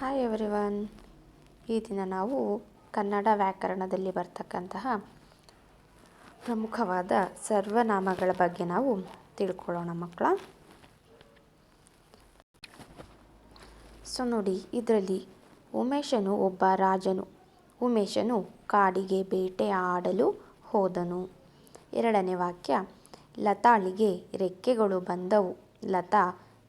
Hi everyone ಈ ದಿನ ನಾವು ಕನ್ನಡ ವ್ಯಾಕರಣದಲ್ಲಿ ಬರ್ತಕ್ಕಂತಹ ಪ್ರಮುಖವಾದ ಸರ್ವನಾಮಗಳ ಬಗ್ಗೆ ನಾವು ತಿಳ್ಕೊಳ್ಳೋಣ ಮಕ್ಕಳ. ಸೊ ನೋಡಿ, ಇದರಲ್ಲಿ ಉಮೇಶನು ಒಬ್ಬ ರಾಜನು. ಉಮೇಶನು ಕಾಡಿಗೆ ಬೇಟೆ ಆಡಲು ಹೋದನು. ಎರಡನೇ ವಾಕ್ಯ, ಲತಾಳಿಗೆ ರೆಕ್ಕೆಗಳು ಬಂದವು. ಲತಾ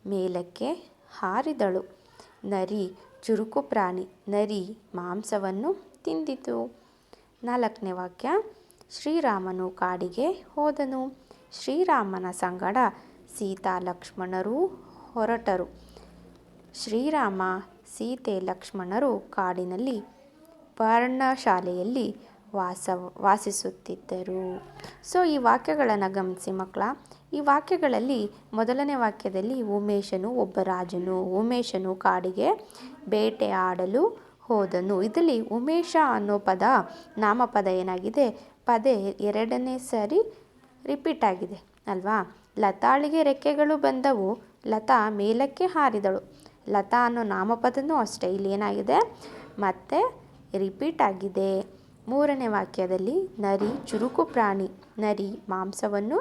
ಮೇಲಕ್ಕೆ ಹಾರಿದಳು. ನರಿ ಚುರುಕು ಪ್ರಾಣಿ ನರಿ ಮಾಂಸವನ್ನು ತಿಂದಿತು. ನಾಲ್ಕನೇ ವಾಕ್ಯ, ಶ್ರೀರಾಮನು ಕಾಡಿಗೆ ಹೋದನು. ಶ್ರೀರಾಮನ ಸಂಗಡ ಸೀತಾ, ಲಕ್ಷ್ಮಣರು ಹೊರಟರು. ಶ್ರೀರಾಮ, ಸೀತೆ, ಲಕ್ಷ್ಮಣರು ಕಾಡಿನಲ್ಲಿ ಪರ್ಣಶಾಲೆಯಲ್ಲಿ ವಾಸ, ವಾಸಿಸುತ್ತಿದ್ದರು. ಸೊ ಈ ವಾಕ್ಯಗಳನ್ನು ಗಮನಿಸಿ ಮಕ್ಕಳ, ಈ ವಾಕ್ಯಗಳಲ್ಲಿ ಮೊದಲನೇ ವಾಕ್ಯದಲ್ಲಿ ಉಮೇಶನು ಒಬ್ಬ ರಾಜನು. ಉಮೇಶನು ಕಾಡಿಗೆ ಬೇಟೆ ಆಡಲು ಹೋದನು. ಇದರಲ್ಲಿ ಉಮೇಶ ಅನ್ನೋ ಪದ ನಾಮಪದ ಏನಾಗಿದೆ? ಪದೇ ಎರಡನೇ ಸಾರಿ ರಿಪೀಟ್ ಆಗಿದೆ, ಅಲ್ವಾ? ಲತಾಳಿಗೆ ರೆಕ್ಕೆಗಳು ಬಂದವು. ಲತಾ ಮೇಲಕ್ಕೆ ಹಾರಿದಳು. ಲತಾ ಅನ್ನೋ ನಾಮಪದನೂ ಅಷ್ಟೇ. ಇಲ್ಲಿ ಏನಾಗಿದೆ? ಮತ್ತೆ ರಿಪೀಟ್ ಆಗಿದೆ. ಮೂರನೇ ವಾಕ್ಯದಲ್ಲಿ ನರಿ ಚುರುಕು ಪ್ರಾಣಿ, ನರಿ ಮಾಂಸವನ್ನು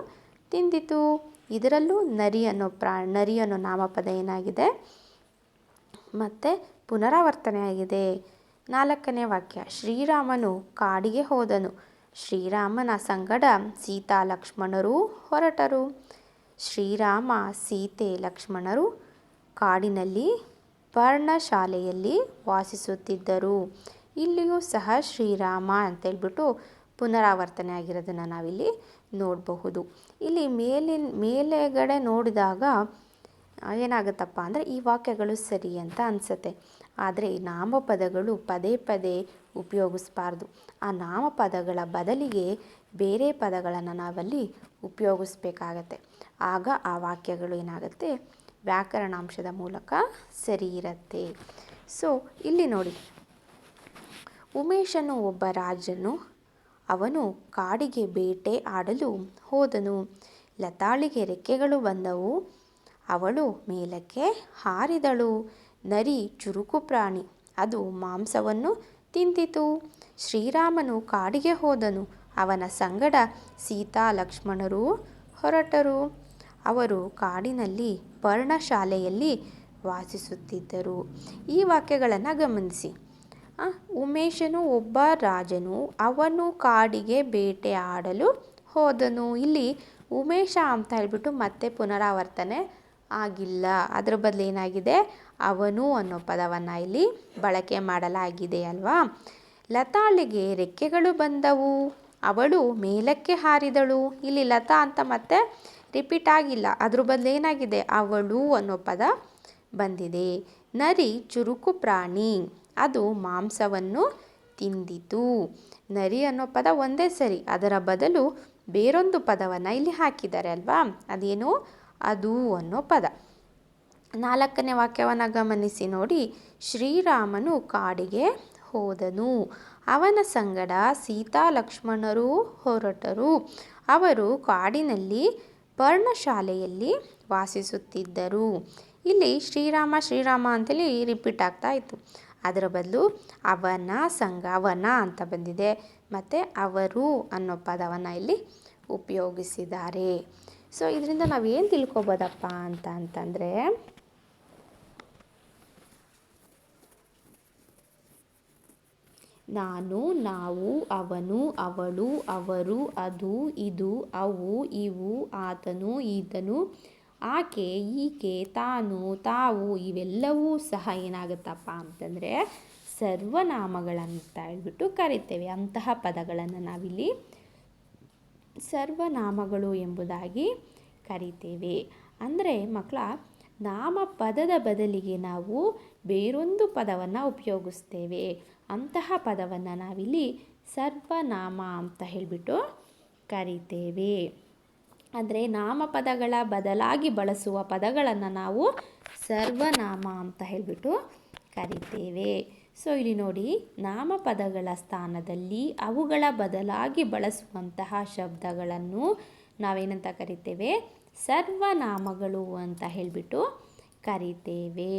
ತಿಂದಿತು. ಇದರಲ್ಲೂ ನರಿ ಅನ್ನೋ ಪ್ರಾ, ನರಿ ಅನ್ನೋ ನಾಮಪದ ಏನಾಗಿದೆ? ಮತ್ತು ಪುನರಾವರ್ತನೆ ಆಗಿದೆ. ನಾಲ್ಕನೇ ವಾಕ್ಯ, ಶ್ರೀರಾಮನು ಕಾಡಿಗೆ ಹೋದನು. ಶ್ರೀರಾಮನ ಸಂಗಡ ಸೀತಾ ಲಕ್ಷ್ಮಣರು ಹೊರಟರು. ಶ್ರೀರಾಮ, ಸೀತೆ, ಲಕ್ಷ್ಮಣರು ಕಾಡಿನಲ್ಲಿ ಪರ್ಣಶಾಲೆಯಲ್ಲಿ ವಾಸಿಸುತ್ತಿದ್ದರು. ಇಲ್ಲಿಯೂ ಸಹ ಶ್ರೀರಾಮ ಅಂತೇಳ್ಬಿಟ್ಟು ಪುನರಾವರ್ತನೆ ಆಗಿರೋದನ್ನು ನಾವಿಲ್ಲಿ ನೋಡಬಹುದು. ಇಲ್ಲಿ ಮೇಲಿನ, ಮೇಲೆಗಡೆ ನೋಡಿದಾಗ ಏನಾಗುತ್ತಪ್ಪ ಅಂದರೆ ಈ ವಾಕ್ಯಗಳು ಸರಿ ಅಂತ ಅನಿಸುತ್ತೆ. ಆದರೆ ನಾಮಪದಗಳು ಪದೇ ಪದೇ ಉಪಯೋಗಿಸ್ಬಾರ್ದು. ಆ ನಾಮಪದಗಳ ಬದಲಿಗೆ ಬೇರೆ ಪದಗಳನ್ನು ನಾವಲ್ಲಿ ಉಪಯೋಗಿಸ್ಬೇಕಾಗತ್ತೆ. ಆಗ ಆ ವಾಕ್ಯಗಳು ಏನಾಗುತ್ತೆ? ವ್ಯಾಕರಣಾಂಶದ ಮೂಲಕ ಸರಿ ಇರುತ್ತೆ. ಸೊ ಇಲ್ಲಿ ನೋಡಿ. ಉಮೇಶನು ಒಬ್ಬ ರಾಜನು. ಅವನು ಕಾಡಿಗೆ ಬೇಟೆ ಆಡಲು ಹೋದನು. ಲತಾಳಿಗೆ ರೆಕ್ಕೆಗಳು ಬಂದವು. ಅವಳು ಮೇಲಕ್ಕೆ ಹಾರಿದಳು. ನರಿ ಚುರುಕು ಪ್ರಾಣಿ. ಅದು ಮಾಂಸವನ್ನು ತಿಂತಿತು. ಶ್ರೀರಾಮನು ಕಾಡಿಗೆ ಹೋದನು. ಅವನ ಸಂಗಡ ಸೀತಾ ಲಕ್ಷ್ಮಣರು ಹೊರಟರು. ಅವರು ಕಾಡಿನಲ್ಲಿ ಪರ್ಣಶಾಲೆಯಲ್ಲಿ ವಾಸಿಸುತ್ತಿದ್ದರು. ಈ ವಾಕ್ಯಗಳನ್ನು ಗಮನಿಸಿ. ಉಮೇಶನು ಒಬ್ಬ ರಾಜನು. ಅವನು ಕಾಡಿಗೆ ಬೇಟೆ ಆಡಲು ಹೋದನು. ಇಲ್ಲಿ ಉಮೇಶ ಅಂತ ಹೇಳ್ಬಿಟ್ಟು ಮತ್ತೆ ಪುನರಾವರ್ತನೆ ಆಗಿಲ್ಲ. ಅದರ ಬದಲು ಏನಾಗಿದೆ? ಅವನು ಅನ್ನೋ ಪದವನ್ನು ಇಲ್ಲಿ ಬಳಕೆ ಮಾಡಲಾಗಿದೆ ಅಲ್ವಾ? ಲತಾಳಿಗೆ ರೆಕ್ಕೆಗಳು ಬಂದವು. ಅವಳು ಮೇಲಕ್ಕೆ ಹಾರಿದಳು. ಇಲ್ಲಿ ಲತಾ ಅಂತ ಮತ್ತೆ ರಿಪೀಟ್ ಆಗಿಲ್ಲ. ಅದ್ರ ಬದಲು ಏನಾಗಿದೆ? ಅವಳು ಅನ್ನೋ ಪದ ಬಂದಿದೆ. ನರಿ ಚುರುಕು ಪ್ರಾಣಿ. ಅದು ಮಾಂಸವನ್ನು ತಿಂದಿತು. ನರಿ ಅನ್ನೋ ಪದ ಒಂದೇ ಸರಿ. ಅದರ ಬದಲು ಬೇರೊಂದು ಪದವನ್ನು ಇಲ್ಲಿ ಹಾಕಿದ್ದಾರೆ ಅಲ್ವಾ? ಅದೇನು? ಅದು ಅನ್ನೋ ಪದ. ನಾಲ್ಕನೇ ವಾಕ್ಯವನ್ನು ಗಮನಿಸಿ ನೋಡಿ. ಶ್ರೀರಾಮನು ಕಾಡಿಗೆ ಹೋದನು. ಅವನ ಸಂಗಡ ಸೀತಾ, ಲಕ್ಷ್ಮಣರು, ಹೊರಟರು. ಅವರು ಕಾಡಿನಲ್ಲಿ ಪರ್ಣಶಾಲೆಯಲ್ಲಿ ವಾಸಿಸುತ್ತಿದ್ದರು. ಇಲ್ಲಿ ಶ್ರೀರಾಮ ಶ್ರೀರಾಮ ಅಂತೇಳಿ ರಿಪೀಟ್ ಆಗ್ತಾ ಇತ್ತು. ಅದರ ಬದಲು ಅವನ ಸಂಘ ಅವನ ಅಂತ ಬಂದಿದೆ. ಮತ್ತು ಅವರು ಅನ್ನೋ ಪದವನ್ನು ಇಲ್ಲಿ ಉಪಯೋಗಿಸಿದ್ದಾರೆ. ಸೊ ಇದರಿಂದ ನಾವು ಏನು ತಿಳ್ಕೊಬೋದಪ್ಪ ಅಂತ ಅಂತಂದರೆ, ನಾನು, ನಾವು, ಅವನು, ಅವಳು, ಅವರು, ಅದು, ಇದು, ಅವು, ಇವು, ಆತನು, ಈತನು, ಆಕೆ, ಈಕೆ, ತಾನು, ತಾವು, ಇವೆಲ್ಲವೂ ಸಹ ಏನಾಗುತ್ತಪ್ಪ ಅಂತಂದರೆ, ಸರ್ವನಾಮಗಳಂತ ಹೇಳ್ಬಿಟ್ಟು ಕರಿತೇವೆ. ಅಂತಹ ಪದಗಳನ್ನು ನಾವಿಲ್ಲಿ ಸರ್ವನಾಮಗಳು ಎಂಬುದಾಗಿ ಕರಿತೇವೆ. ಅಂದರೆ ಮಕ್ಕಳ ನಾಮ ಪದದ ಬದಲಿಗೆ ನಾವು ಬೇರೊಂದು ಪದವನ್ನು ಉಪಯೋಗಿಸ್ತೇವೆ. ಅಂತಹ ಪದವನ್ನು ನಾವಿಲ್ಲಿ ಸರ್ವನಾಮ ಅಂತ ಹೇಳಿಬಿಟ್ಟು ಕರಿತೇವೆ. ಅಂದರೆ ನಾಮಪದಗಳ ಬದಲಾಗಿ ಬಳಸುವ ಪದಗಳನ್ನು ನಾವು ಸರ್ವನಾಮ ಅಂತ ಹೇಳಿಬಿಟ್ಟು ಕರಿತೇವೆ. ಸೊ ಇಲ್ಲಿ ನೋಡಿ, ನಾಮಪದಗಳ ಸ್ಥಾನದಲ್ಲಿ ಅವುಗಳ ಬದಲಾಗಿ ಬಳಸುವಂತಹ ಶಬ್ದಗಳನ್ನು ನಾವೇನಂತ ಕರಿತೇವೆ? ಸರ್ವನಾಮಗಳು ಅಂತ ಹೇಳಿಬಿಟ್ಟು ಕರಿತೇವೆ.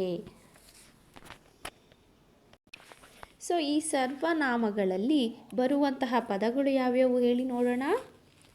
ಸೊ ಈ ಸರ್ವನಾಮಗಳಲ್ಲಿ ಬರುವಂತಹ ಪದಗಳು ಯಾವ್ಯಾವು ಹೇಳಿ ನೋಡೋಣ.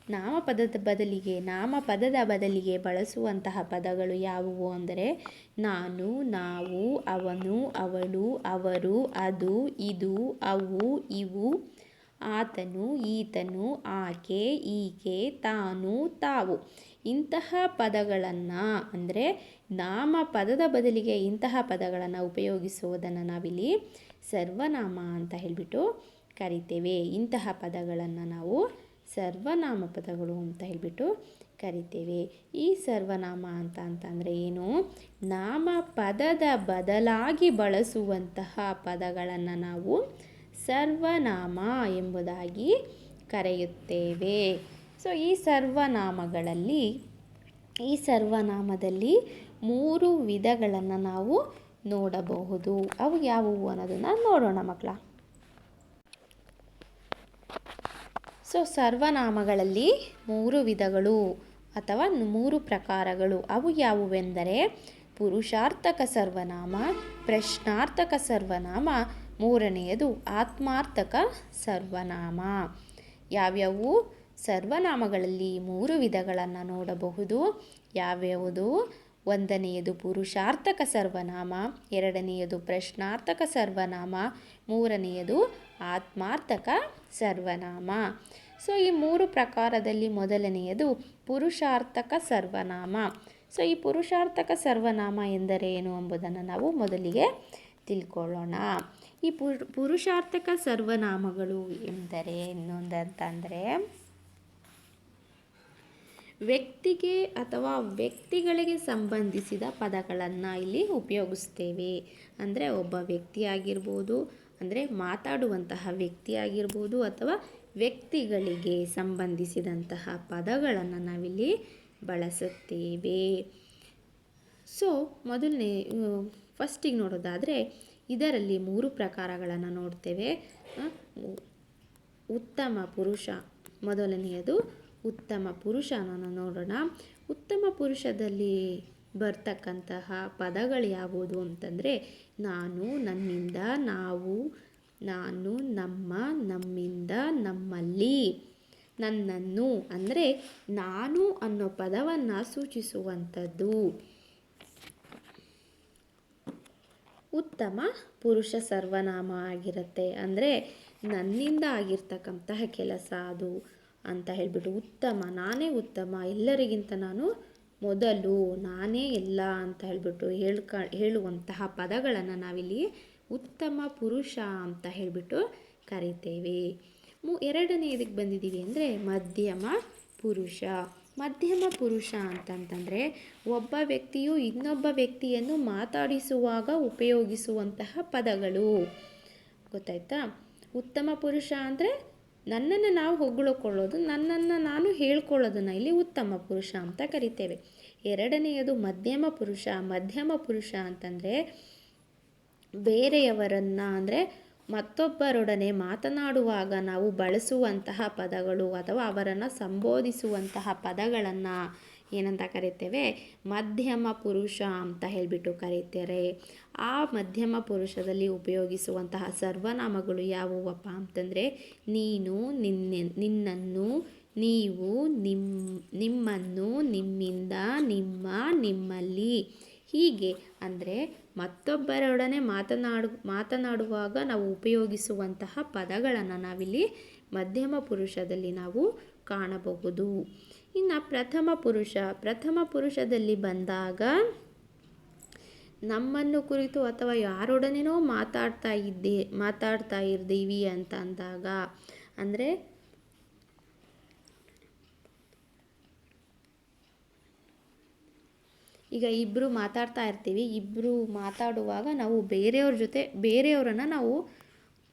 ನಾಮಪದದ ಬದಲಿಗೆ ನಾಮಪದದ ಬದಲಿಗೆ ಬಳಸುವಂತಹ ಪದಗಳು ಯಾವುವು ಅಂದರೆ, ನಾನು, ನಾವು, ಅವನು, ಅವಳು, ಅವರು, ಅದು, ಇದು, ಅವು, ಇವು, ಆತನು, ಈತನು, ಆಕೆ, ಈಕೆ, ತಾನು, ತಾವು. ಇಂತಹ ಪದಗಳನ್ನು ಅಂದರೆ, ನಾಮಪದದ ಬದಲಿಗೆ ಇಂತಹ ಪದಗಳನ್ನು ಉಪಯೋಗಿಸುವುದನ್ನು ನಾವಿಲ್ಲಿ ಸರ್ವನಾಮ ಅಂತ ಹೇಳಿಬಿಟ್ಟು ಕರಿತೇವೆ. ಇಂತಹ ಪದಗಳನ್ನು ನಾವು ಸರ್ವನಾಮ ಪದಗಳು ಅಂತ ಹೇಳಿಬಿಟ್ಟು ಕರಿತೇವೆ. ಈ ಸರ್ವನಾಮ ಅಂತ ಅಂತಂದರೆ ಏನು? ನಾಮ ಪದದ ಬದಲಾಗಿ ಬಳಸುವಂತಹ ಪದಗಳನ್ನು ನಾವು ಸರ್ವನಾಮ ಎಂಬುದಾಗಿ ಕರೆಯುತ್ತೇವೆ. ಸೊ ಈ ಸರ್ವನಾಮಗಳಲ್ಲಿ, ಈ ಸರ್ವನಾಮದಲ್ಲಿ ಮೂರು ವಿಧಗಳನ್ನು ನಾವು ನೋಡಬಹುದು. ಅವು ಯಾವುವು ಅನ್ನೋದನ್ನು ನೋಡೋಣ ಮಕ್ಕಳ. ಸೊ ಸರ್ವನಾಮಗಳಲ್ಲಿ ಮೂರು ವಿಧಗಳು ಅಥವಾ ಮೂರು ಪ್ರಕಾರಗಳು. ಅವು ಯಾವುವೆಂದರೆ ಪುರುಷಾರ್ಥಕ ಸರ್ವನಾಮ, ಪ್ರಶ್ನಾರ್ಥಕ ಸರ್ವನಾಮ, ಮೂರನೆಯದು ಆತ್ಮಾರ್ಥಕ ಸರ್ವನಾಮ. ಯಾವ್ಯಾವು? ಸರ್ವನಾಮಗಳಲ್ಲಿ ಮೂರು ವಿಧಗಳನ್ನು ನೋಡಬಹುದು. ಯಾವ್ಯಾವುದು? ಒಂದನೆಯದು ಪುರುಷಾರ್ಥಕ ಸರ್ವನಾಮ, ಎರಡನೆಯದು ಪ್ರಶ್ನಾರ್ಥಕ ಸರ್ವನಾಮ, ಮೂರನೆಯದು ಆತ್ಮಾರ್ಥಕ ಸರ್ವನಾಮ. ಸೊ ಈ ಮೂರು ಪ್ರಕಾರದಲ್ಲಿ ಮೊದಲನೆಯದು ಪುರುಷಾರ್ಥಕ ಸರ್ವನಾಮ. ಸೊ ಈ ಪುರುಷಾರ್ಥಕ ಸರ್ವನಾಮ ಎಂದರೇನು ಎಂಬುದನ್ನು ನಾವು ಮೊದಲಿಗೆ ತಿಳ್ಕೊಳ್ಳೋಣ. ಈ ಪುರು ಪುರುಷಾರ್ಥಕ ಸರ್ವನಾಮಗಳು ಎಂದರೆ ಇನ್ನೊಂದಂತಂದರೆ ವ್ಯಕ್ತಿಗೆ ಅಥವಾ ವ್ಯಕ್ತಿಗಳಿಗೆ ಸಂಬಂಧಿಸಿದ ಪದಗಳನ್ನು ಇಲ್ಲಿ ಉಪಯೋಗಿಸ್ತೇವೆ. ಅಂದರೆ ಒಬ್ಬ ವ್ಯಕ್ತಿ ಆಗಿರ್ಬೋದು, ಅಂದರೆ ಮಾತಾಡುವಂತಹ ವ್ಯಕ್ತಿ ಆಗಿರ್ಬೋದು ಅಥವಾ ವ್ಯಕ್ತಿಗಳಿಗೆ ಸಂಬಂಧಿಸಿದಂತಹ ಪದಗಳನ್ನು ನಾವಿಲ್ಲಿ ಬಳಸುತ್ತೇವೆ. ಸೊ ಮೊದಲನೇ ಫಸ್ಟಿಗೆ ನೋಡೋದಾದರೆ ಇದರಲ್ಲಿ ಮೂರು ಪ್ರಕಾರಗಳನ್ನು ನೋಡ್ತೇವೆ. ಉತ್ತಮ ಪುರುಷ, ಮೊದಲನೆಯದು ಉತ್ತಮ ಪುರುಷನನ್ನು ನೋಡೋಣ. ಉತ್ತಮ ಪುರುಷದಲ್ಲಿ ಬರ್ತಕ್ಕಂತಹ ಪದಗಳು ಯಾವುದು ಅಂತಂದರೆ, ನಾನು, ನನ್ನಿಂದ, ನಾವು ನಾನು ನಮ್ಮ ನಮ್ಮಿಂದ ನಮ್ಮಲ್ಲಿ ನನ್ನನ್ನು, ಅಂದರೆ ನಾನು ಅನ್ನೋ ಪದವನ್ನು ಸೂಚಿಸುವಂಥದ್ದು. ಉತ್ತಮ ಪುರುಷ ಸರ್ವನಾಮ ಆಗಿರುತ್ತೆ, ಅಂದರೆ ನನ್ನಿಂದ ಆಗಿರ್ತಕ್ಕಂತಹ ಕೆಲಸ ಅದು ಅಂತ ಹೇಳಿಬಿಟ್ಟು ಉತ್ತಮ, ನಾನೇ ಉತ್ತಮ, ಎಲ್ಲರಿಗಿಂತ ನಾನು ಮೊದಲು, ನಾನೇ ಎಲ್ಲ ಅಂತ ಹೇಳಿಬಿಟ್ಟು ಹೇಳ್ಕ, ಹೇಳುವಂತಹ ಪದಗಳನ್ನು ನಾವಿಲ್ಲಿ ಉತ್ತಮ ಪುರುಷ ಅಂತ ಹೇಳಿಬಿಟ್ಟು ಕರಿತೇವೆ. ಮು ಎರಡನೆಯದಕ್ಕೆ ಬಂದಿದ್ದೀವಿ ಅಂದರೆ ಮಧ್ಯಮ ಪುರುಷ. ಮಧ್ಯಮ ಪುರುಷ ಅಂತಂತಂದರೆ ಒಬ್ಬ ವ್ಯಕ್ತಿಯು ಇನ್ನೊಬ್ಬ ವ್ಯಕ್ತಿಯನ್ನು ಮಾತಾಡಿಸುವಾಗ ಉಪಯೋಗಿಸುವಂತಹ ಪದಗಳು. ಗೊತ್ತಾಯ್ತಾ? ಉತ್ತಮ ಪುರುಷ ಅಂದರೆ ನನ್ನನ್ನು ನಾವು ಹೊಗಳಿಕೊಳ್ಳೋದು, ನನ್ನನ್ನು ನಾನು ಹೇಳ್ಕೊಳ್ಳೋದನ್ನು ಇಲ್ಲಿ ಉತ್ತಮ ಪುರುಷ ಅಂತ ಕರಿತೇವೆ. ಎರಡನೆಯದು ಮಧ್ಯಮ ಪುರುಷ. ಮಧ್ಯಮ ಪುರುಷ ಅಂತಂದರೆ ಬೇರೆಯವರನ್ನು ಅಂದರೆ ಮತ್ತೊಬ್ಬರೊಡನೆ ಮಾತನಾಡುವಾಗ ನಾವು ಬಳಸುವಂತಹ ಪದಗಳು ಅಥವಾ ಅವರನ್ನು ಸಂಬೋಧಿಸುವಂತಹ ಪದಗಳನ್ನು ಏನಂತ ಕರಿತೇವೆ? ಮಧ್ಯಮ ಪುರುಷ ಅಂತ ಹೇಳಿಬಿಟ್ಟು ಕರೀತಾರೆ. ಆ ಮಧ್ಯಮ ಪುರುಷದಲ್ಲಿ ಉಪಯೋಗಿಸುವಂತಹ ಸರ್ವನಾಮಗಳು ಯಾವುವಪ್ಪ ಅಂತಂದರೆ ನೀನು, ನಿನ್ನೆ, ನಿನ್ನನ್ನು, ನೀವು ನಿಮ್ಮ ನಿಮ್ಮನ್ನು, ನಿಮ್ಮಿಂದ, ನಿಮ್ಮ, ನಿಮ್ಮಲ್ಲಿ. ಹೀಗೆ ಅಂದರೆ ಮತ್ತೊಬ್ಬರೊಡನೆ ಮಾತನಾಡು, ಮಾತನಾಡುವಾಗ ನಾವು ಉಪಯೋಗಿಸುವಂತಹ ಪದಗಳನ್ನು ನಾವಿಲ್ಲಿ ಮಧ್ಯಮ ಪುರುಷದಲ್ಲಿ ನಾವು ಕಾಣಬಹುದು. ಇನ್ನು ಪ್ರಥಮ ಪುರುಷ, ಪ್ರಥಮ ಪುರುಷದಲ್ಲಿ ಬಂದಾಗ ನಮ್ಮನ್ನು ಕುರಿತು ಅಥವಾ ಯಾರೊಡನೆನೋ ಮಾತಾಡ್ತಾ ಇದ್ದೇ, ಮಾತಾಡ್ತಾ ಇದ್ದೀವಿ ಅಂತ ಅಂದಾಗ, ಅಂದರೆ ಈಗ ಇಬ್ಬರು ಮಾತಾಡ್ತಾ ಇರ್ತೀವಿ ಇಬ್ಬರು ಮಾತಾಡುವಾಗ ನಾವು ಬೇರೆಯವ್ರ ಜೊತೆ, ಬೇರೆಯವರನ್ನು ನಾವು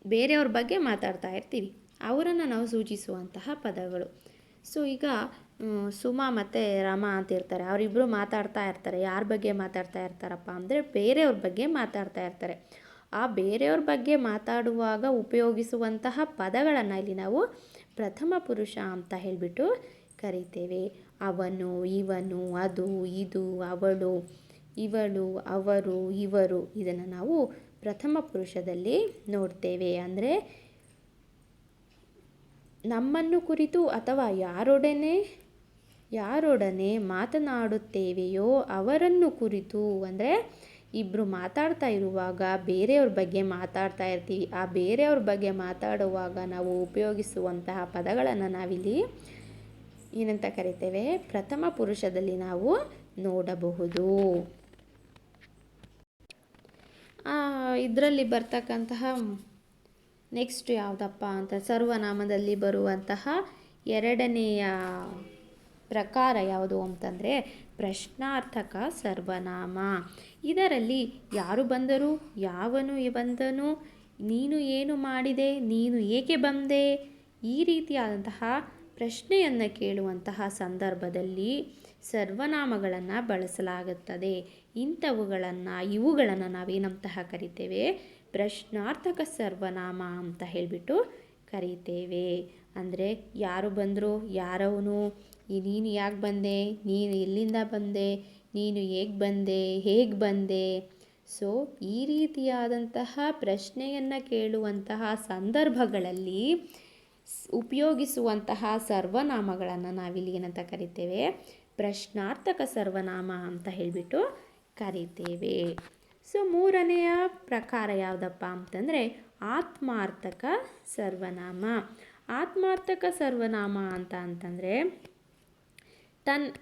ಬೇರೆಯವ್ರ ಬಗ್ಗೆ ಮಾತಾಡ್ತಾ ಇರ್ತೀವಿ. ಅವರನ್ನು ನಾವು ಸೂಚಿಸುವಂತಹ ಪದಗಳು. ಸೊ ಈಗ ಸುಮಾ ಮತ್ತು ರಮ ಅಂತ ಇರ್ತಾರೆ. ಅವರಿಬ್ಬರು ಮಾತಾಡ್ತಾ ಇರ್ತಾರೆ. ಯಾರ ಬಗ್ಗೆ ಮಾತಾಡ್ತಾ ಇರ್ತಾರಪ್ಪ ಅಂದರೆ ಬೇರೆಯವ್ರ ಬಗ್ಗೆ ಮಾತಾಡ್ತಾ ಇರ್ತಾರೆ. ಆ ಬೇರೆಯವ್ರ ಬಗ್ಗೆ ಮಾತಾಡುವಾಗ ಉಪಯೋಗಿಸುವಂತಹ ಪದಗಳನ್ನು ಇಲ್ಲಿ ನಾವು ಪ್ರಥಮ ಪುರುಷ ಅಂತ ಹೇಳಿಬಿಟ್ಟು ಕರಿತೇವೆ. ಅವನು ಇವನು, ಅದು ಇದು, ಅವಳು ಇವಳು, ಅವರು ಇವರು. ಇದನ್ನು ನಾವು ಪ್ರಥಮ ಪುರುಷದಲ್ಲಿ ನೋಡ್ತೇವೆ. ಅಂದರೆ ನಮ್ಮನ್ನು ಕುರಿತು ಅಥವಾ ಯಾರೊಡನೆ ಯಾರೊಡನೆ ಮಾತನಾಡುತ್ತೇವೆಯೋ ಅವರನ್ನು ಕುರಿತು, ಅಂದರೆ ಇಬ್ಬರು ಮಾತಾಡ್ತಾ ಇರುವಾಗ ಬೇರೆಯವ್ರ ಬಗ್ಗೆ ಮಾತಾಡ್ತಾ ಇರ್ತೀವಿ. ಆ ಬೇರೆಯವ್ರ ಬಗ್ಗೆ ಮಾತಾಡುವಾಗ ನಾವು ಉಪಯೋಗಿಸುವಂತಹ ಪದಗಳನ್ನು ನಾವಿಲ್ಲಿ ಏನಂತ ಕರಿತೇವೆ? ಪ್ರಥಮ ಪುರುಷದಲ್ಲಿ ನಾವು ನೋಡಬಹುದು. ಇದರಲ್ಲಿ ಬರ್ತಕ್ಕಂತಹ ನೆಕ್ಸ್ಟ್ ಯಾವುದಪ್ಪ ಅಂತ, ಸರ್ವನಾಮದಲ್ಲಿ ಬರುವಂತಹ ಎರಡನೆಯ ಪ್ರಕಾರ ಯಾವುದು ಅಂತಂದರೆ ಪ್ರಶ್ನಾರ್ಥಕ ಸರ್ವನಾಮ. ಇದರಲ್ಲಿ ಯಾರು ಬಂದರು? ಯಾವನು ಬಂದನು? ನೀನು ಏನು ಮಾಡಿದೆ? ನೀನು ಏಕೆ ಬಂದೆ? ಈ ರೀತಿಯಾದಂತಹ ಪ್ರಶ್ನೆಯನ್ನು ಕೇಳುವಂತಹ ಸಂದರ್ಭದಲ್ಲಿ ಸರ್ವನಾಮಗಳನ್ನು ಬಳಸಲಾಗುತ್ತದೆ. ಇಂಥವುಗಳನ್ನು, ಇವುಗಳನ್ನು ನಾವೇನಂತಹ ಕರಿತೇವೆ? ಪ್ರಶ್ನಾರ್ಥಕ ಸರ್ವನಾಮ ಅಂತ ಹೇಳಿಬಿಟ್ಟು ಕರಿತೇವೆ. ಅಂದರೆ ಯಾರು ಬಂದರು, ಯಾರವನು ನೀನು ಯಾಕೆ ಬಂದೆ, ನೀನು ಎಲ್ಲಿಂದ ಬಂದೆ, ನೀನು ಹೇಗೆ ಬಂದೆ ಹೇಗೆ ಬಂದೆ? ಸೊ ಈ ರೀತಿಯಾದಂತಹ ಪ್ರಶ್ನೆಯನ್ನು ಕೇಳುವಂತಹ ಸಂದರ್ಭಗಳಲ್ಲಿ ಉಪಯೋಗಿಸುವಂತಹ ಸರ್ವನಾಮಗಳನ್ನು ನಾವಿಲ್ಲಿ ಏನಂತ ಕರಿತೇವೆ? ಪ್ರಶ್ನಾರ್ಥಕ ಸರ್ವನಾಮ ಅಂತ ಹೇಳಿಬಿಟ್ಟು ಕರಿತೇವೆ. ಸೊ, ಮೂರನೆಯ ಪ್ರಕಾರ ಯಾವುದಪ್ಪ ಅಂತಂದರೆ ಆತ್ಮಾರ್ಥಕ ಸರ್ವನಾಮ. ಆತ್ಮಾರ್ಥಕ ಸರ್ವನಾಮ ಅಂತ ಅಂತಂದರೆ ತನ್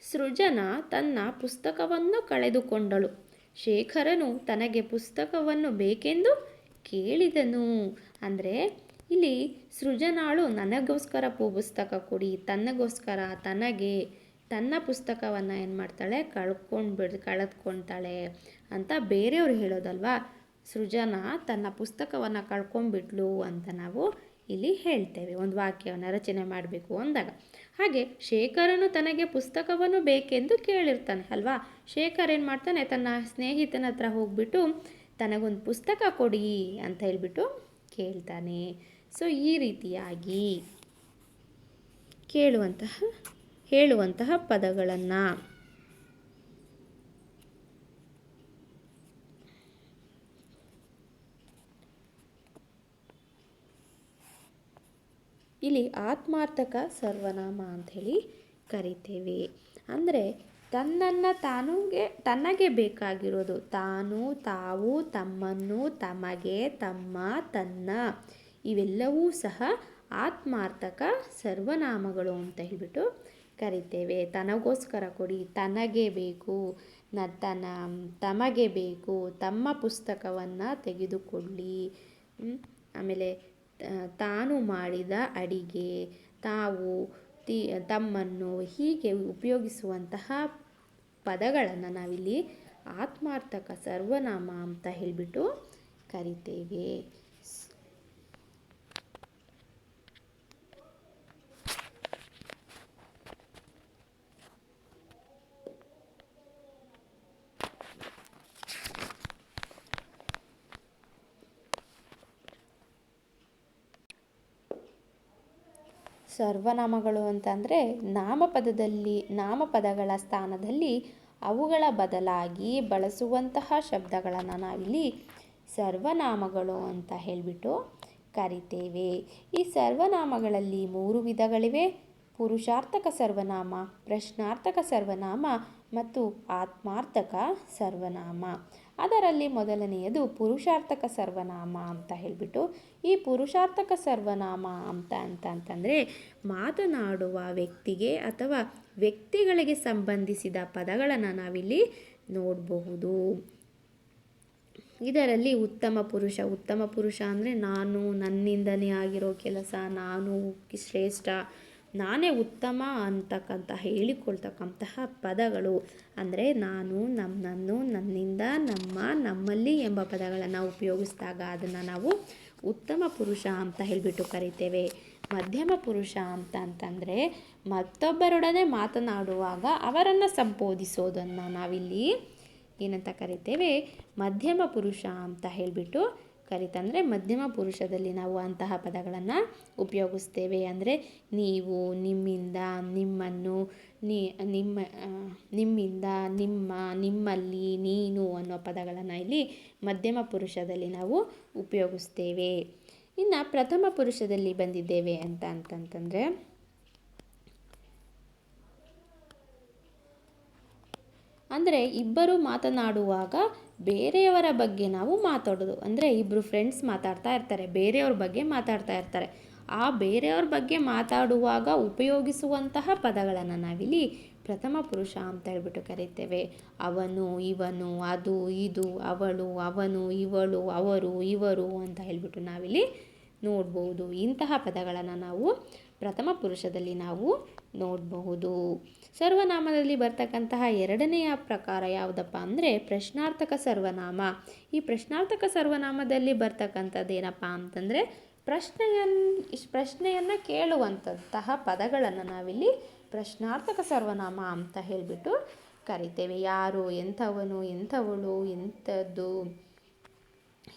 ಸೃಜನ ತನ್ನ ಪುಸ್ತಕವನ್ನು ಕಳೆದುಕೊಂಡಳು. ಶೇಖರನು ತನಗೆ ಪುಸ್ತಕವನ್ನು ಬೇಕೆಂದು ಕೇಳಿದನು. ಅಂದರೆ, ಇಲ್ಲಿ ಸೃಜನಾಳು ನನಗೋಸ್ಕರ ಪುಸ್ತಕ ಕೊಡಿ, ತನ್ನಗೋಸ್ಕರ ತನಗೆ, ತನ್ನ ಪುಸ್ತಕವನ್ನು ಏನು ಮಾಡ್ತಾಳೆ? ಕಳ್ಕೊಂಡು ಬಿಡ್ ಕಳೆದ್ಕೊಳ್ತಾಳೆ ಅಂತ ಬೇರೆಯವ್ರು ಹೇಳೋದಲ್ವಾ? ಸೃಜನ ತನ್ನ ಪುಸ್ತಕವನ್ನು ಕಳ್ಕೊಂಡ್ಬಿಟ್ಲು ಅಂತ ನಾವು ಇಲ್ಲಿ ಹೇಳ್ತೇವೆ. ಒಂದು ವಾಕ್ಯವನ್ನು ರಚನೆ ಮಾಡಬೇಕು ಅಂದಾಗ. ಹಾಗೆ ಶೇಖರನು ತನಗೆ ಪುಸ್ತಕವನ್ನು ಬೇಕೆಂದು ಕೇಳಿರ್ತಾನೆ ಅಲ್ವಾ? ಶೇಖರ್ ಏನು ಮಾಡ್ತಾನೆ? ತನ್ನ ಸ್ನೇಹಿತನ ಹತ್ರ ಹೋಗ್ಬಿಟ್ಟು ತನಗೊಂದು ಪುಸ್ತಕ ಕೊಡಿ ಅಂತ ಹೇಳ್ಬಿಟ್ಟು ಕೇಳ್ತಾನೆ. ಸೊ ಈ ರೀತಿಯಾಗಿ ಕೇಳುವಂತಹ, ಹೇಳುವಂತಹ ಪದಗಳನ್ನು ಇಲ್ಲಿ ಆತ್ಮಾರ್ಥಕ ಸರ್ವನಾಮ ಅಂಥೇಳಿ ಕರಿತೇವೆ. ಅಂದರೆ ತನ್ನನ್ನು ತಾನುಗೆ, ತನಗೆ ಬೇಕಾಗಿರೋದು. ತಾನು, ತಾವು, ತಮ್ಮನ್ನು, ತಮಗೆ, ತಮ್ಮ, ತನ್ನ. ಇವೆಲ್ಲವೂ ಸಹ ಆತ್ಮಾರ್ಥಕ ಸರ್ವನಾಮಗಳು ಅಂತ ಹೇಳಿಬಿಟ್ಟು ಕರಿತೇವೆ. ತನಗೋಸ್ಕರ ಕೊಡಿ. ತನಗೆ ಬೇಕು. ನ, ತನ, ತಮಗೆ ಬೇಕು. ತಮ್ಮ ಪುಸ್ತಕವನ್ನು ತೆಗೆದುಕೊಳ್ಳಿ. ಆಮೇಲೆ ತಾನು ಮಾಡಿದ ಅಡಿಗೆ. ತಾವು ತಿ ತಮ್ಮನ್ನು ಹೀಗೆ ಉಪಯೋಗಿಸುವಂತಹ ಪದಗಳನ್ನು ನಾವಿಲ್ಲಿ ಆತ್ಮಾರ್ಥಕ ಸರ್ವನಾಮ ಅಂತ ಹೇಳಿಬಿಟ್ಟು ಕರಿತೇವೆ. ಸರ್ವನಾಮಗಳು ಅಂತಂದರೆ ನಾಮಪದದಲ್ಲಿ, ನಾಮಪದಗಳ ಸ್ಥಾನದಲ್ಲಿ ಅವುಗಳ ಬದಲಾಗಿ ಬಳಸುವಂತಹ ಶಬ್ದಗಳನ್ನು ನಾವಿಲ್ಲಿ ಸರ್ವನಾಮಗಳು ಅಂತ ಹೇಳಿಬಿಟ್ಟು ಕರಿತೇವೆ. ಈ ಸರ್ವನಾಮಗಳಲ್ಲಿ ಮೂರು ವಿಧಗಳಿವೆ. ಪುರುಷಾರ್ಥಕ ಸರ್ವನಾಮ, ಪ್ರಶ್ನಾರ್ಥಕ ಸರ್ವನಾಮ ಮತ್ತು ಆತ್ಮಾರ್ಥಕ ಸರ್ವನಾಮ. ಅದರಲ್ಲಿ ಮೊದಲನೆಯದು ಪುರುಷಾರ್ಥಕ ಸರ್ವನಾಮ ಅಂತ ಹೇಳಿಬಿಟ್ಟು, ಈ ಪುರುಷಾರ್ಥಕ ಸರ್ವನಾಮ ಅಂತ ಅಂತ, ಅಂತಂದರೆ ಮಾತನಾಡುವ ವ್ಯಕ್ತಿಗೆ ಅಥವಾ ವ್ಯಕ್ತಿಗಳಿಗೆ ಸಂಬಂಧಿಸಿದ ಪದಗಳನ್ನು ನಾವಿಲ್ಲಿ ನೋಡಬಹುದು. ಇದರಲ್ಲಿ ಉತ್ತಮ ಪುರುಷ ಉತ್ತಮ ಪುರುಷ ಅಂದರೆ ನಾನು ನನ್ನಿಂದನೇ ಆಗಿರೋ ಕೆಲಸ, ನಾನು ಶ್ರೇಷ್ಠ ನಾನೇ ಉತ್ತಮ ಅಂತಕ್ಕಂಥ, ಹೇಳಿಕೊಳ್ತಕ್ಕಂತಹ ಪದಗಳು. ಅಂದರೆ ನಾನು ನಮ್ಮನ್ನು ನನ್ನಿಂದ, ನಮ್ಮ, ನಮ್ಮಲ್ಲಿ ಎಂಬ ಪದಗಳನ್ನು ಉಪಯೋಗಿಸಿದಾಗ ಅದನ್ನು ನಾವು ಉತ್ತಮ ಪುರುಷ ಅಂತ ಹೇಳಿಬಿಟ್ಟು ಕರಿತೇವೆ. ಮಧ್ಯಮ ಪುರುಷ ಅಂತ ಅಂತಂದರೆ ಮತ್ತೊಬ್ಬರೊಡನೆ ಮಾತನಾಡುವಾಗ ಅವರನ್ನು ಸಂಬೋಧಿಸೋದನ್ನು ನಾವಿಲ್ಲಿ ಏನಂತ ಕರಿತೇವೆ? ಮಧ್ಯಮ ಪುರುಷ ಅಂತ ಹೇಳಿಬಿಟ್ಟು ಕರಿತ ಅಂದರೆ ಮಧ್ಯಮ ಪುರುಷದಲ್ಲಿ ನಾವು ಅಂತಹ ಪದಗಳನ್ನು ಉಪಯೋಗಿಸ್ತೇವೆ. ಅಂದರೆ ನೀವು, ನಿಮ್ಮಿಂದ, ನಿಮ್ಮನ್ನು ನಿಮ್ಮ ನಿಮ್ಮಿಂದ, ನಿಮ್ಮ, ನಿಮ್ಮಲ್ಲಿ, ನೀನು ಅನ್ನೋ ಪದಗಳನ್ನು ಇಲ್ಲಿ ಮಧ್ಯಮ ಪುರುಷದಲ್ಲಿ ನಾವು ಉಪಯೋಗಿಸ್ತೇವೆ. ಇನ್ನು ಪ್ರಥಮ ಪುರುಷದಲ್ಲಿ ಬಂದಿದ್ದೇವೆ ಅಂತ ಅಂತಂತಂದರೆ ಅಂದರೆ ಇಬ್ಬರು ಮಾತನಾಡುವಾಗ ಬೇರೆಯವರ ಬಗ್ಗೆ ನಾವು ಮಾತಾಡೋದು. ಅಂದರೆ ಇಬ್ಬರು ಫ್ರೆಂಡ್ಸ್ ಮಾತಾಡ್ತಾ ಇರ್ತಾರೆ, ಬೇರೆಯವ್ರ ಬಗ್ಗೆ ಮಾತಾಡ್ತಾ ಇರ್ತಾರೆ. ಆ ಬೇರೆಯವ್ರ ಬಗ್ಗೆ ಮಾತಾಡುವಾಗ ಉಪಯೋಗಿಸುವಂತಹ ಪದಗಳನ್ನು ನಾವಿಲ್ಲಿ ಪ್ರಥಮ ಪುರುಷ ಅಂತ ಹೇಳ್ಬಿಟ್ಟು ಕರಿತೇವೆ. ಅವನು, ಇವನು, ಅದು, ಇದು, ಅವಳು, ಅವನು, ಇವಳು, ಅವರು, ಇವರು ಅಂತ ಹೇಳ್ಬಿಟ್ಟು ನಾವಿಲ್ಲಿ ನೋಡ್ಬೋದು. ಇಂತಹ ಪದಗಳನ್ನು ನಾವು ಪ್ರಥಮ ಪುರುಷದಲ್ಲಿ ನಾವು ನೋಡಬಹುದು. ಸರ್ವನಾಮದಲ್ಲಿ ಬರ್ತಕ್ಕಂತಹ ಎರಡನೆಯ ಪ್ರಕಾರ ಯಾವುದಪ್ಪ ಅಂದರೆ ಪ್ರಶ್ನಾರ್ಥಕ ಸರ್ವನಾಮ. ಈ ಪ್ರಶ್ನಾರ್ಥಕ ಸರ್ವನಾಮದಲ್ಲಿ ಬರ್ತಕ್ಕಂಥದ್ದು ಏನಪ್ಪ ಅಂತಂದರೆ ಪ್ರಶ್ನೆಯನ್ನು ಪ್ರಶ್ನೆಯನ್ನು ಕೇಳುವಂತಹ ಪದಗಳನ್ನು ನಾವಿಲ್ಲಿ ಪ್ರಶ್ನಾರ್ಥಕ ಸರ್ವನಾಮ ಅಂತ ಹೇಳಿಬಿಟ್ಟು ಕರಿತೇವೆ. ಯಾರು ಎಂಥವನು, ಎಂಥವಳು, ಎಂಥದ್ದು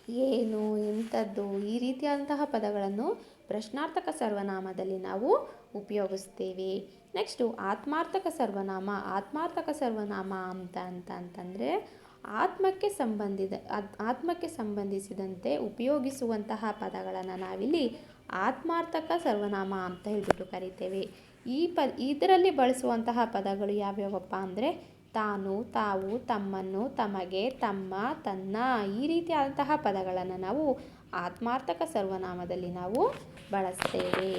ಏನು, ಎಂಥದ್ದು, ಈ ರೀತಿಯಾದಂತಹ ಪದಗಳನ್ನು ಪ್ರಶ್ನಾರ್ಥಕ ಸರ್ವನಾಮದಲ್ಲಿ ನಾವು ಉಪಯೋಗಿಸ್ತೇವೆ. ನೆಕ್ಸ್ಟು ಆತ್ಮಾರ್ಥಕ ಸರ್ವನಾಮ ಆತ್ಮಾರ್ಥಕ ಸರ್ವನಾಮ ಅಂತ ಅಂತ, ಅಂತಂದರೆ ಆತ್ಮಕ್ಕೆ ಸಂಬಂಧಿದ ಆತ್- ಆತ್ಮಕ್ಕೆ ಸಂಬಂಧಿಸಿದಂತೆ ಉಪಯೋಗಿಸುವಂತಹ ಪದಗಳನ್ನು ನಾವಿಲ್ಲಿ ಆತ್ಮಾರ್ಥಕ ಸರ್ವನಾಮ ಅಂತ ಹೇಳಿಬಿಟ್ಟು ಕರಿತೇವೆ. ಈ ಪ ಇದರಲ್ಲಿ ಬಳಸುವಂತಹ ಪದಗಳು ಯಾವ್ಯಾವಪ್ಪ ಅಂದರೆ ತಾನು ತಾವು ತಮ್ಮನ್ನು ತಮಗೆ ತಮ್ಮ ತನ್ನ ಈ ರೀತಿಯಾದಂತಹ ಪದಗಳನ್ನು ನಾವು ಆತ್ಮಾರ್ಥಕ ಸರ್ವನಾಮದಲ್ಲಿ ನಾವು ಬಳಸ್ತೇವೆ.